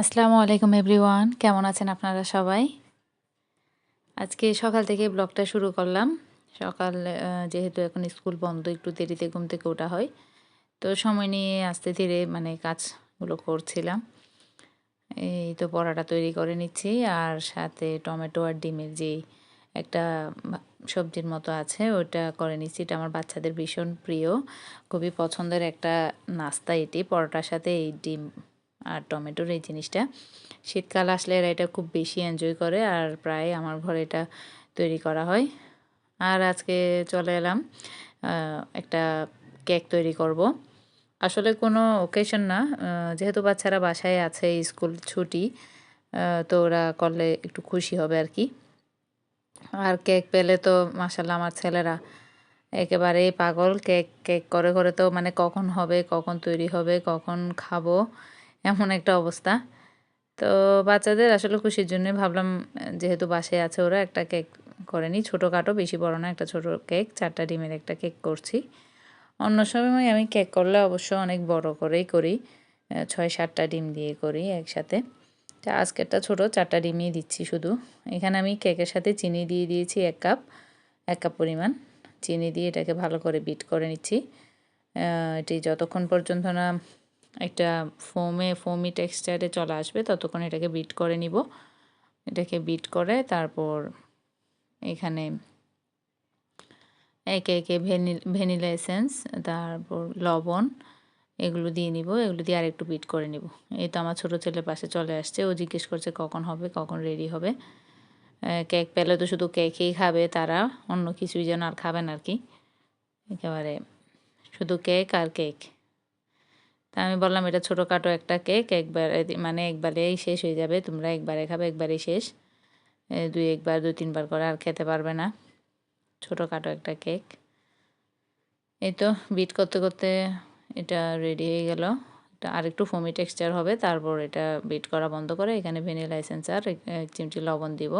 আসসালামু আলাইকুম এভরিওয়ান। কেমন আছেন আপনারা সবাই? আজকে সকাল থেকে ব্লগটা শুরু করলাম। সকাল যেহেতু এখন স্কুল বন্ধ, একটু দেরিতে ঘুম থেকে ওঠা হয়। তো সময় নিয়ে আস্তে ধীরে মানে কাজগুলো করছিলাম। এই তো পরাটা তৈরি করে নিচ্ছি। আর সাথে টমেটো আর ডিমের যেই একটা সবজির মতো আছে, ওটা করে নিচ্ছি। এটা আমার বাচ্চাদের ভীষণ প্রিয়। খুবই পছন্দের একটা নাস্তা এটি। পরোটার সাথে এই ডিম আর টমেটোর এই জিনিসটা। শীতকাল আসলে এরা এটা খুব বেশি এনজয় করে আর প্রায় আমার ঘরে এটা তৈরি করা হয়। আর আজকে চলে এলাম একটা কেক তৈরি করব। আসলে কোনো ওকেশন না যেহেতু বাচ্চারা বাসায় আছে, স্কুল ছুটি তো ওরা করলে একটু খুশি হবে আর কি। আর কেক পেলে তো মাসাল্লাহ আমার ছেলেরা একেবারে পাগল। কেক কেক করে করে তো মানে কখন হবে, কখন তৈরি হবে, কখন খাব এমন একটা অবস্থা। তো বাচ্চাদের আসলে খুশির জন্য ভাবলাম, যেহেতু বাসায় আছে ওরা একটা কেক করে নিই ছোটোখাটো, বেশি বড় না, একটা ছোটো কেক, চারটা ডিমের একটা কেক করছি। অন্য সময় আমি কেক করলে অবশ্য অনেক বড় করেই করি, ছয় সাতটা ডিম দিয়ে করি একসাথে। তা আজকেরটা ছোটো, চারটা ডিমই দিচ্ছি শুধু। এখানে আমি কেকের সাথে চিনি দিয়ে দিয়েছি এক কাপ এক কাপ পরিমাণ। চিনি দিয়ে এটাকে ভালো করে বিট করে নিচ্ছি। এটি যতক্ষণ পর্যন্ত না একটা ফোমে ফোমি টেক্সচারে চলে আসবে, ততক্ষণ এটাকে বিট করে নিব। এটাকে বিট করে তারপর এখানে একে একে ভ্যানিলা এসেন্স তারপর লবণ, এগুলো দিয়ে নিব, এগুলো দিয়ে আর একটু বিট করে নিব। এই তো আমার ছোটো ছেলের পাশে চলে আসছে, ও জিজ্ঞেস করছে কখন হবে, কখন রেডি হবে। কেক পেলে তো শুধু কেকই খাবে তারা, অন্য কিছুই যেন আর খাবেন আর কি। একেবারে শুধু কেক আর কেক তা আমি বললাম, এটা ছোটোখাটো একটা কেক, একবার মানে একবারেই শেষ হয়ে যাবে, তোমরা একবারে খাবে, একবারেই শেষ। দুই একবার, দুই তিনবার করে আর খেতে পারবে না। ছোটোখাটো একটা কেক। এই তো বিট করতে করতে এটা রেডি হয়ে গেল। এটা আরেকটু ফমি টেক্সচার হবে, তারপর এটা বিট করা বন্ধ করে এখানে ভ্যানিলা এসেন্স আর এক চিমটি লবণ দিব।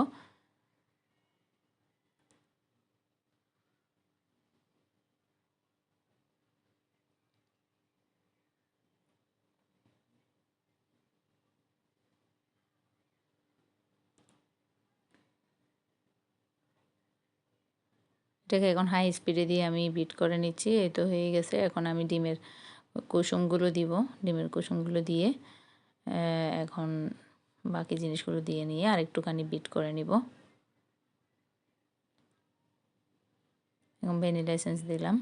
এটাকে এখন হাই স্পিডে দিয়ে আমি বিট করে নিচ্ছি। এই তো হয়ে গেছে। এখন আমি ডিমের কুসুমগুলো দিব। ডিমের কুসুমগুলো দিয়ে এখন বাকি জিনিসগুলো দিয়ে নিয়ে আর একটুখানি বিট করে নিব। এখন ভ্যানিলা এসেন্স দিলাম।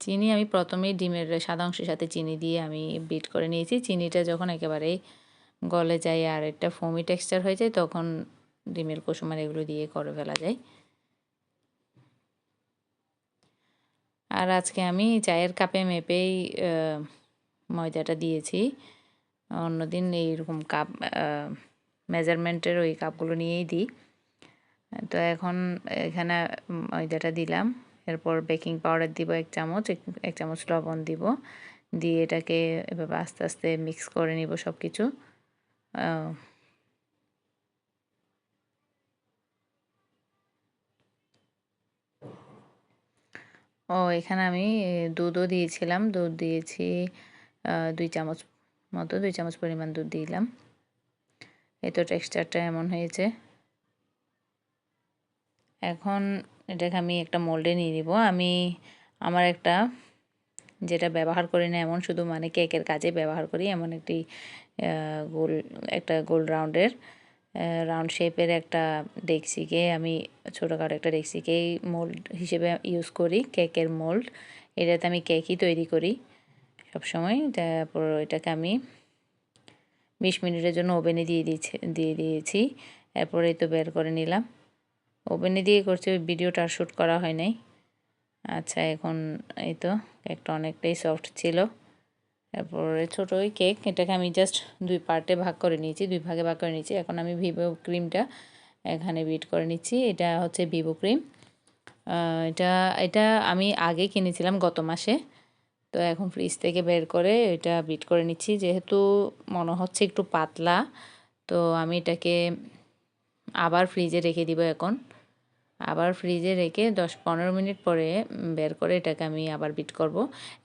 চিনি আমি প্রথমেই ডিমের সাদা অংশের সাথে চিনি দিয়ে আমি বিট করে নিয়েছি। চিনিটা যখন একেবারেই গলে যায় আর একটা ফোমি টেক্সচার হয়ে যায়, তখন ডিমের কুসুমার এগুলো দিয়ে করে ফেলা যায়। আর আজকে আমি চায়ের কাপে মেপেই ময়দাটা দিয়েছি। অন্যদিন এইরকম কাপ মেজারমেন্টের ওই কাপগুলো নিয়েই দিই। তো এখন এখানে ময়দাটা দিলাম। এরপর বেকিং পাউডার দিব এক চামচ এক চামচ লবণ দিব। দিয়ে এটাকে এভাবে আস্তে আস্তে মিক্স করে নিব সব কিছু ও এখানে আমি দুধও দিয়েছিলাম, দুধ দিয়েছি দুই চামচ মতো, দুই চামচ পরিমাণ দুধ দিলাম। এই তো টেক্সচারটা এমন হয়েছে। এখন এটাকে আমি একটা মোল্ডে নিয়ে নিব। আমি আমার একটা যেটা ব্যবহার করি না এমন, শুধু মানে কেকের কাজে ব্যবহার করি। এমন একটি গোল, একটা গোল রাউন্ডের রাউন্ড শেপের একটা ডেক্সিকে আমি ছোটোখাটো একটা ডেক্সিকেই মোল্ড হিসেবে ইউজ করি, কেকের মোল্ড। এটাতে আমি কেকই তৈরি করি সবসময়। তারপর এটাকে আমি বিশ মিনিটের জন্য ওভেনে দিয়ে দিয়েছি দিয়ে দিয়েছি। এরপরে তো বের করে নিলাম। ওভেনে দিয়ে করছি, ওই ভিডিওটা শ্যুট করা হয় নাই। আচ্ছা এখন এই তো কেকটা অনেকটাই সফট ছিল। তারপরে ছোটো ওই কেক, এটাকে আমি জাস্ট দুই পার্টে ভাগ করে নিয়েছি, দুই ভাগে ভাগ করে নিয়েছি। এখন আমি ভিভো ক্রিমটা এখানে বিট করে নিচ্ছি, এটা হচ্ছে ভিভো ক্রিম এটা এটা আমি আগে কিনেছিলাম গত মাসে, তো এখন ফ্রিজ থেকে বের করে এটা বিট করে নিচ্ছি। যেহেতু মনে হচ্ছে একটু পাতলা, তো আমি এটাকে আবার ফ্রিজে রেখে দিব এখন। আবার ফ্রিজে রেখে দশ পনেরো মিনিট পরে বের করে এটাকে আমি আবার বিট করব।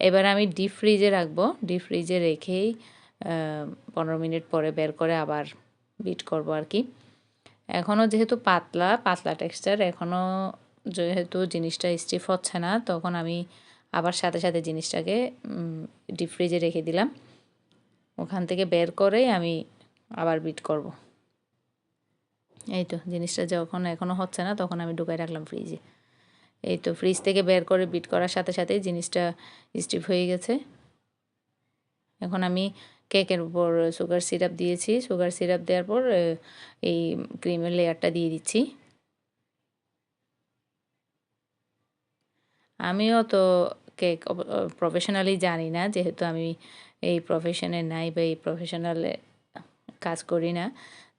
এবার আমি ডিপ ফ্রিজে রাখব। ডিপ ফ্রিজে রেখেই পনেরো মিনিট পরে বের করে আবার বিট করব আর কি। এখনও যেহেতু পাতলা পাতলা টেক্সচার এখনও যেহেতু জিনিসটা স্টিফ হচ্ছে না, তখন আমি আবার সাথে সাথে জিনিসটাকে ডিপ ফ্রিজে রেখে দিলাম। ওখান থেকে বের করেই আমি আবার বিট করব। এই তো জিনিসটা যখন এখনও হচ্ছে না, তখন আমি ঢুকাই রাখলাম ফ্রিজে এই তো ফ্রিজ থেকে বের করে বিট করার সাথে সাথেই জিনিসটা স্টিফ হয়ে গেছে। এখন আমি কেকের উপর সুগার সিরাপ দিয়েছি। সুগার সিরাপ দেওয়ার পর এই ক্রিমের লেয়ারটা দিয়ে দিচ্ছি। আমিও তো কেক প্রফেশনালি জানি না, যেহেতু আমি এই প্রফেশনে নাই বা এই প্রফেশনালে কাজ করি না।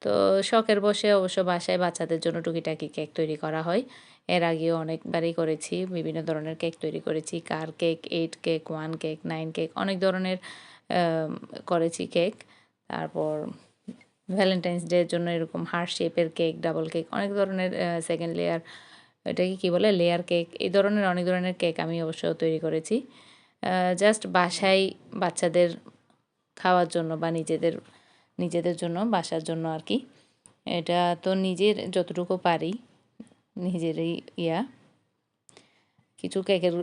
তো শখের বসে অবশ্য বাসায় বাচ্চাদের জন্য টুকিটাকি কেক তৈরি করা হয়। এর আগেও অনেকবারই করেছি, বিভিন্ন ধরনের কেক তৈরি করেছি, car cake, eight cake, one cake, nine cake, অনেক ধরনের করেছি কেক। তারপর ভ্যালেন্টাইন্স ডের জন্য এরকম হার্ট শেপের কেক, ডাবল কেক, অনেক ধরনের সেকেন্ড লেয়ার এটাকে কী বলে? লেয়ার কেক, এই ধরনের অনেক ধরনের কেক আমি অবশ্য তৈরি করেছি। জাস্ট বাসায় বাচ্চাদের খাওয়ার জন্য বা নিজেদের নিজেদের জন্য, বাসার জন্য আর কি। এটা তো নিজের, যতটুকু পারি, নিজেরই ইয়া। কিছু কেকের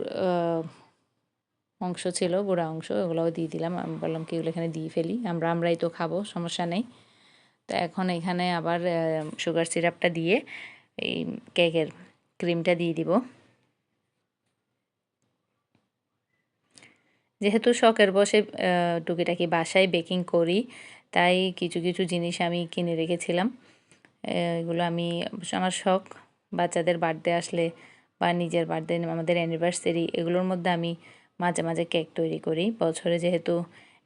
অংশ ছিল বুড়া অংশ, ওগুলোও দিয়ে দিলাম। আমি বললাম কি ওগুলো এখানে দিয়ে ফেলি, আমরা, আমরাই তো খাব, সমস্যা নেই। তো এখন এখানে আবার সুগার সিরাপটা দিয়ে এই কেকের ক্রিমটা দিয়ে দিব। যেহেতু শখের বসে টুকিটাকি বাসায় বেকিং করি, তাই কিছু কিছু জিনিস আমি কিনে রেখেছিলাম। এগুলো আমি আমার শখ, বাচ্চাদের বার্থডে আসলে বা নিজের বার্থডে আমাদের অ্যানিভার্সারি এগুলোর মধ্যে আমি মাঝে মাঝে কেক তৈরি করি। বছরে যেহেতু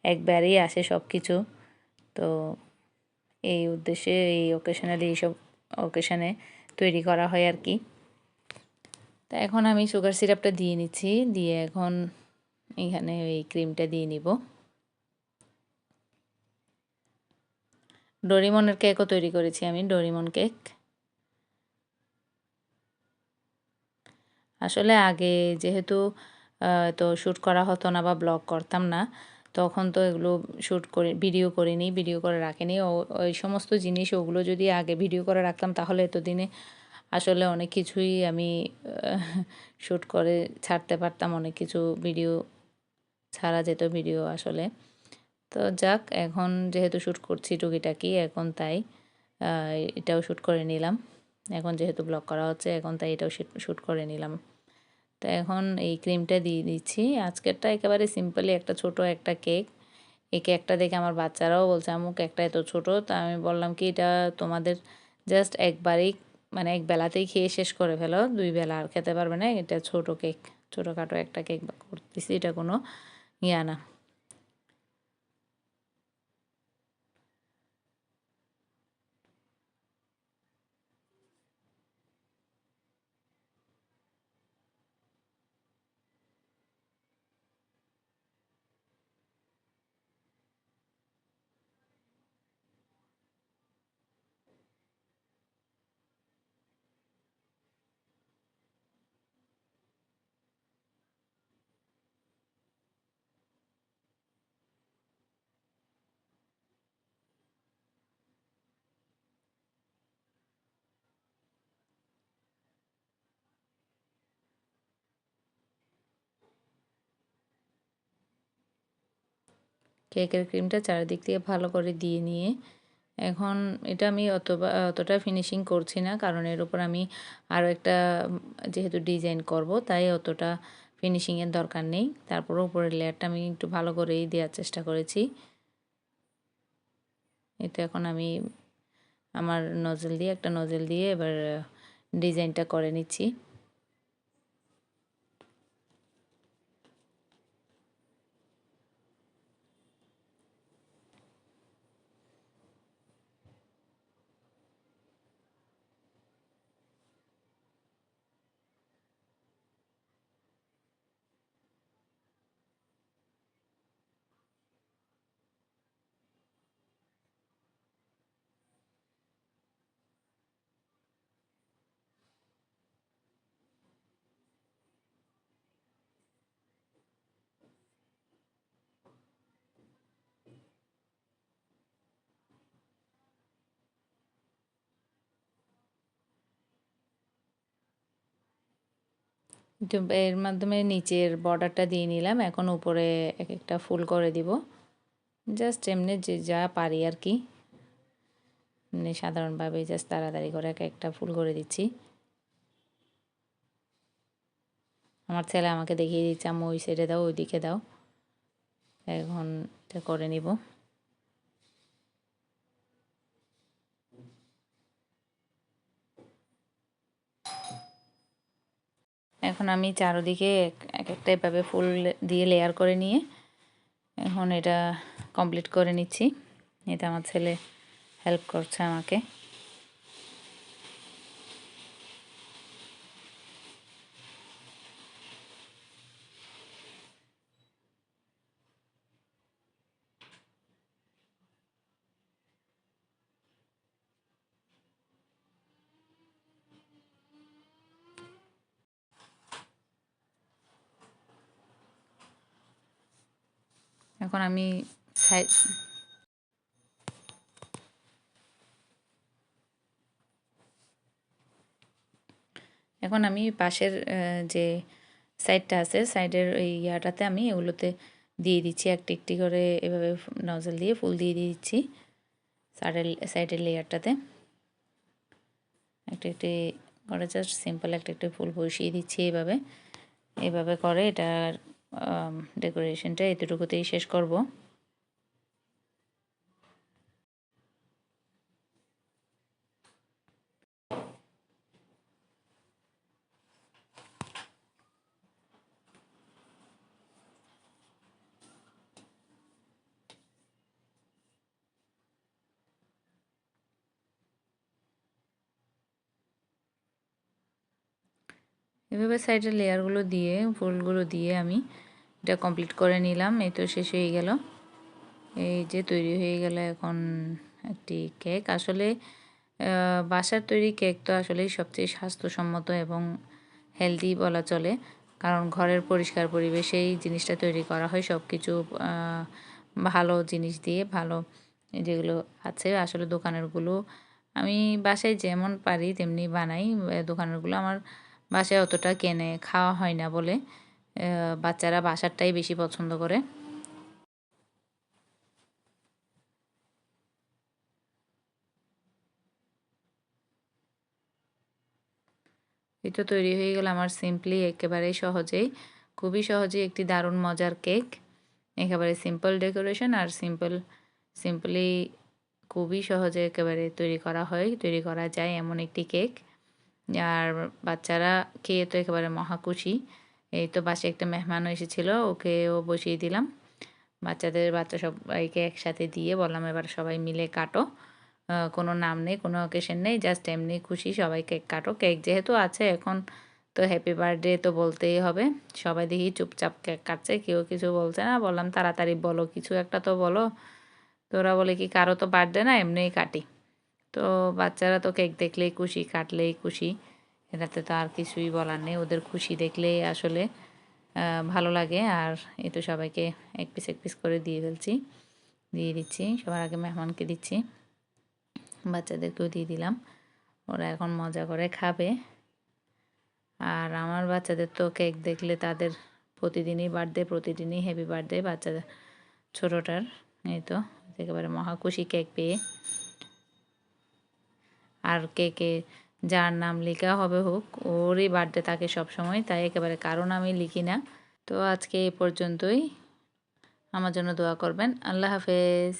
একবারেই আসে সব কিছু তো এই উদ্দেশ্যে, এই অকেশনালি এইসব অকেশনে তৈরি করা হয় আর কি। তা এখন আমি সুগার সিরাপটা দিয়ে নিচ্ছি, দিয়ে এখন এখানে এই ক্রিমটা দিয়ে নিব। ডোরিমনের কেকও তৈরি করেছি আমি, ডোরিমন কেক আসলে আগে যেহেতু তো শ্যুট করা হতো না বা ব্লগ করতাম না, তখন তো এগুলো শ্যুট করে ভিডিও করিনি ভিডিও করে রাখিনি। ওই সমস্ত জিনিস ওগুলো যদি আগে ভিডিও করে রাখতাম, তাহলে এতদিনে আসলে অনেক কিছুই আমি শ্যুট করে ছাড়তে পারতাম, অনেক কিছু ভিডিও ছাড়া যেত ভিডিও আসলে। তো যাক, এখন যেহেতু শ্যুট করছি টুকিটাকি, এখন তাই এটাও শ্যুট করে নিলাম। এখন যেহেতু ব্লগ করা হচ্ছে, এখন তাই এটাও শ্যুট করে নিলাম। তো এখন এই ক্রিমটা দিয়ে দিচ্ছি। আজকেরটা একেবারে সিম্পলি একটা ছোট, একটা কেক এই কেকটা দেখে আমার বাচ্চারাও বলছে, আমু কেকটা এত ছোট। তা আমি বললাম কি, এটা তোমাদের জাস্ট একবারেই মানে এক বেলাতেই খেয়ে শেষ করে ফেলো। দুই বেলা আর খেতে পারবে না। এটা ছোট কেক ছোটোখাটো একটা কেক করতেছি, এটা কোনো ইয়া কেকের ক্রিমটা চারিদিক থেকে ভালো করে দিয়ে নিয়ে, এখন এটা আমি অত অতটা ফিনিশিং করছি না, কারণ এর উপর আমি আরও একটা যেহেতু ডিজাইন করব, তাই অতটা ফিনিশিংয়ের দরকার নেই। তারপর উপরের লেয়ারটা আমি একটু ভালো করেই দেওয়ার চেষ্টা করেছি। এতে এখন আমি আমার নজল দিয়ে, একটা নজল দিয়ে এবার ডিজাইনটা করে নিচ্ছি। তো এর মাধ্যমে নিচের বর্ডারটা দিয়ে নিলাম। এখন উপরে এক একটা ফুল করে দিব। জাস্ট এমনি যে যা পারি আর কি। এমনি সাধারণভাবে জাস্ট তাড়াতাড়ি করে এক একটা ফুল করে দিচ্ছি। আমার ছেলে আমাকে দেখিয়ে দিচ্ছে আমি ওই সাইডে দাও ওই দিকে দাও। এখন এটা করে নিব। এখন আমি চারোদিকে এক একটা এভাবে ফুল দিয়ে লেয়ার করে নিয়ে এখন এটা কমপ্লিট করে নিচ্ছি। এটা আমার ছেলে হেল্প করছে আমাকে। এখন আমি সাইড এখন আমি পাশের যে সাইডটা আছে, সাইডের ওই ইয়াটাতে আমি এগুলোতে দিয়ে দিচ্ছি। একটি একটি করে এভাবে নজল দিয়ে ফুল দিয়ে দিচ্ছি সাইডের সাইডের লেয়ারটাতে। একটা একটি করে জাস্ট সিম্পল একটা একটি ফুল বসিয়ে দিচ্ছি এভাবে। এভাবে করে এটার ডেকোরেশনটা এতটুকুতেই শেষ করব। এভাবে সাইডের লেয়ারগুলো দিয়ে ফুলগুলো দিয়ে আমি এটা কমপ্লিট করে নিলাম, এই তো শেষ হয়ে গেল। এই যে তৈরি হয়ে গেল এখন একটি কেক আসলে বাসার তৈরি কেক তো আসলেই সবচেয়ে স্বাস্থ্যসম্মত এবং হেলদি বলা চলে। কারণ ঘরের পরিষ্কার পরিবেশেই জিনিসটা তৈরি করা হয় সব কিছু ভালো জিনিস দিয়ে, ভালো যেগুলো আছে। আসলে দোকানেরগুলো আমি বাসায় যেমন পারি তেমনি বানাই দোকানেরগুলো আমার বাসায় অতটা কেনে, খাওয়া হয় না বলে। বাচ্চারা বাসারটাই বেশি পছন্দ করে। তো তৈরি হয়ে গেল আমার সিম্পলি একেবারে সহজেই। খুবই সহজেই একটি দারুণ মজার কেক। একেবারে সিম্পল ডেকোরেশন আর সিম্পল সিম্পলি খুবই সহজে একেবারে তৈরি করা হয়, তৈরি করা যায় এমন একটি কেক। আর বাচ্চারা খেয়ে তো একেবারে মহা খুশি। এই তো বাসে একটা মেহমানও এসেছিল ওকেও বসিয়ে দিলাম। বাচ্চাদের বাচ্চা সবাইকে একসাথে দিয়ে বললাম, এবার সবাই মিলে কাটো। কোনো নাম নেই, কোনো অকেশন নেই জাস্ট এমনি খুশি সবাই কেক কাটো। কেক যেহেতু আছে এখন, তো হ্যাপি বার্থডে তো বলতেই হবে। সবাই দেখি চুপচাপ কেক কাটছে, কেউ কিছু বলছে না। বললাম, তাড়াতাড়ি বলো, কিছু একটা তো বলো। তোরা বলে কি কারও তো বার্থডে না, এমনিই কাটি। তো বাচ্চারা তো কেক দেখলেই খুশি, কাটলেই খুশি। এটাতে তো আর কিছুই বলার নেই। ওদের খুশি দেখলেই আসলে ভালো লাগে। আর এই তো সবাইকে এক পিস এক পিস করে দিয়ে ফেলছি, দিয়ে দিচ্ছি। সবার আগে মেহমানকে দিচ্ছি। বাচ্চাদেরকেও দিয়ে দিলাম। ওরা এখন মজা করে খাবে। আর আমার বাচ্চাদের তো কেক দেখলে তাদের প্রতিদিনই বার্থডে, প্রতিদিনই হ্যাপি বার্থডে বাচ্চাদের ছোটোটার। এই তো, একেবারে মহা খুশি কেক পেয়ে। আর কেকে যার নাম লেখা হবে হোক, ওরই বার্থডে থাকে সবসময়, তাই একেবারে কারও নামই লিখি না। তো আজকে এ পর্যন্তই। আমার জন্য দোয়া করবেন। আল্লাহ হাফেজ।